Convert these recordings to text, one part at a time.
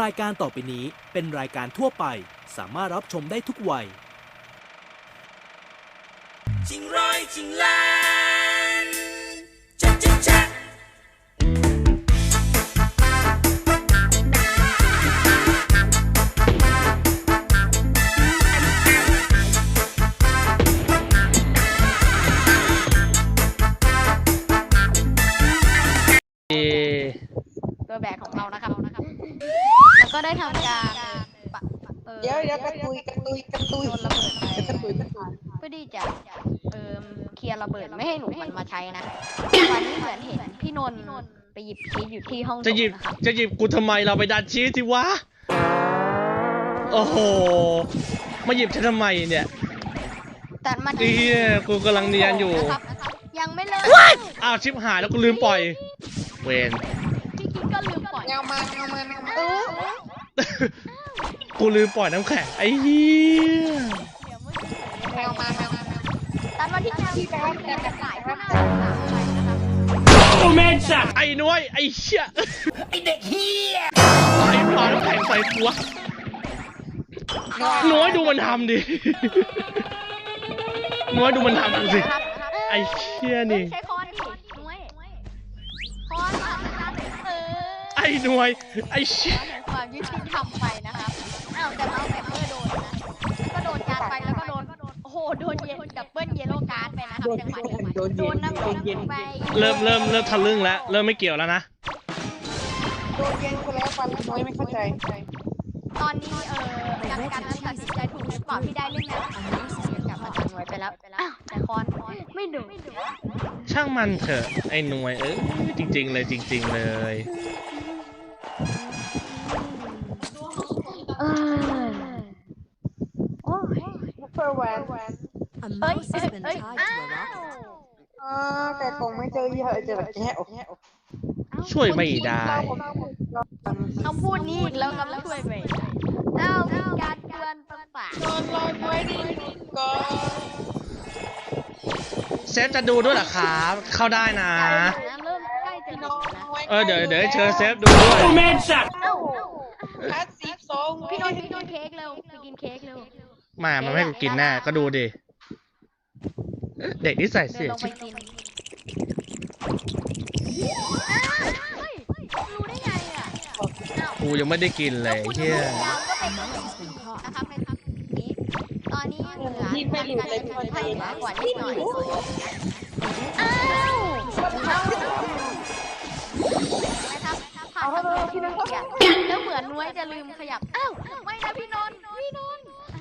รายการต่อไปนี้เป็นรายการทั่วไป สามารถรับชมได้ทุกวัย จริงร้อยจริงล้ว ตัวแบกของเรานะครับแล้วก็ได้ทำการปะเออเดี๋ยวเดี๋ยวกระตุยกระตุยกระตุยโยนระเบิดไปกระตุยกระตุยเพื่อที่จะเอ่มเคลียร์ระเบิดไม่ให้หนูมันมาใช้นะวันนี้เหมือนเห็นพี่นนท์ไปหยิบชีสอยู่ที่ห้องจะหยิบนะครับจะหยิบกูทำไมเราไปดันชีสสิวะ โอ้โห มาหยิบฉันทำไมเนี่ยแต่มันเฮียกูกำลังเนียนอยู่ นะครับยังไม่เลิกอ้าวชิบหายแล้วกูลืมปล่อย เวน เงามาเงามาเงามาเออกูลืมปล่อยน้ำแข็งไอ้เหี้ยเงามาเงามาตัดมาที่แนวที่แบงค์จะขายข้างหน้าใช่นะครับไอ้น้อยไอ้เชี่ยไอ้เด็กเฮียไอ้ปลาน้ำแข็งใส่ตัวน้อยดูมันทำดิน้อยดูมันทำดูสิไอ้เชี่ยนี่ใช้คอ ไอ้น้อยไอ้เชี่ยแห่งความยุติธรรมไปนะครับอ้าวแต่เราแบบเมื่อโดนนะแล้วก็โดนการดไปแล้วก็โดนโอ้โหโดนเย็นดับเบิลเยลโล่การ์ดไปนะครับโดนจังหวะนี้โดนโดเย็นนน้ำโดนเย็นไปเริ่มเริ่มเริ่มทะลึ่งแล้ว เริ่มไม่เกี่ยวแล้วนะ โดนเย็นกูแล้วฟันน้อยไม่เข้าใจ ตอนนี้เออกรรมการนั้นตัดสินใจถูกหรือเปล่าที่ได้เล่นนะกลับมาจังไว้ไปแล้วอ้าวแต่คอนไม่ดูช่างมันเถอะไอ้หน่วยเออจริง ๆ เลยจริง ๆ เลย เออโอ้ยเฟอร์แวนเอ้ยเอ้ยเอ้ยอ้าวอ่าแต่คงไม่เจอเยอะเจอแบบแค่โอเคช่วยไม่ได้ คำพูดนี้อีกแล้วครับช่วยไปเอ้ามีการเตือนประปาโดนลอยไว้ดิก็เซฟจะดูด้วยเหรอครับ เข้าได้นะเริ่มใกล้จะพี่หน้มองดนะ เออเดี๋ยวเดี๋ยวให้เชิญเซฟดูด้วยเอ้าพาสซีฟสอง พี่นนท์พี่นนท์เค้ กเร็วไปกินเค้กเร็ว มามันไม่ให้กูกินแน่ก็ดูดิ เด็กที่ใส่เดิเสีนยลงไปกินอ้าวเฮ้ยรู้ได้ไงอะอ้าว กูยังไม่ได้กินเลยเฮียยาวก็เป็นนะครับนะครับนี้ตอนนี้เหลือยิงไม่หลุดเลยพี่ให้นเหลือท์กว่านิดหน่อยอ้าวเอานะครับผ่านทางเขียนแล้วเหมือนนุ้ยจะลืมขยับ อ้าว ไม่นะพี่นนท์พี่นนท์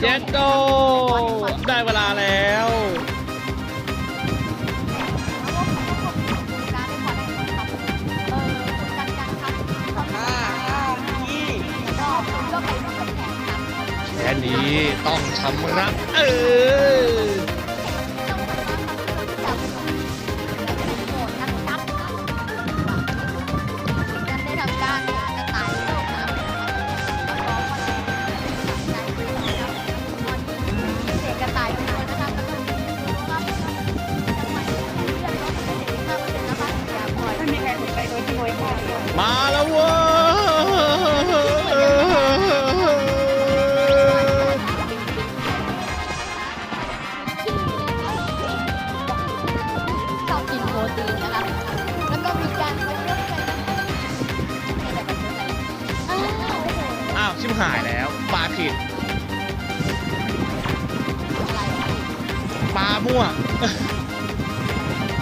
เจ็ดโตได้เวลาแล้วแค่นี้ต้องชำระเออ หายแล้วปลาผิดอะไรปลามั่ว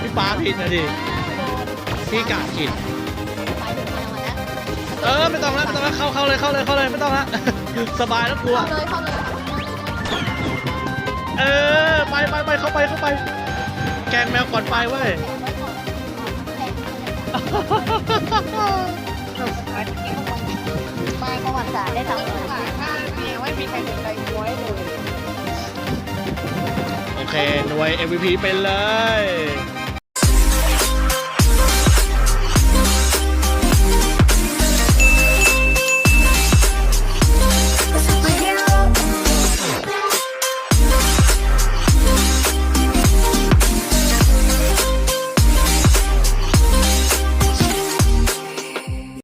พี่ปลาผิดนะดิพี่กะผิดไปถึงแนวอะนะเออไม่ต้องแล้วไม่ต้องแล้วเข้าเข้าเลยเข้าเลยเข้าเลยไม่ต้องละสบายแล้วกลัวเข้าเลยเข้าเลยเออไปไปไปเข้าไปเข้าไป แกงแมวก่อนไปเว้ยาได้ทั้งหมดไม่มีใครถึงใจหวยเลย โอเค หน่วย MVP เป็นเลย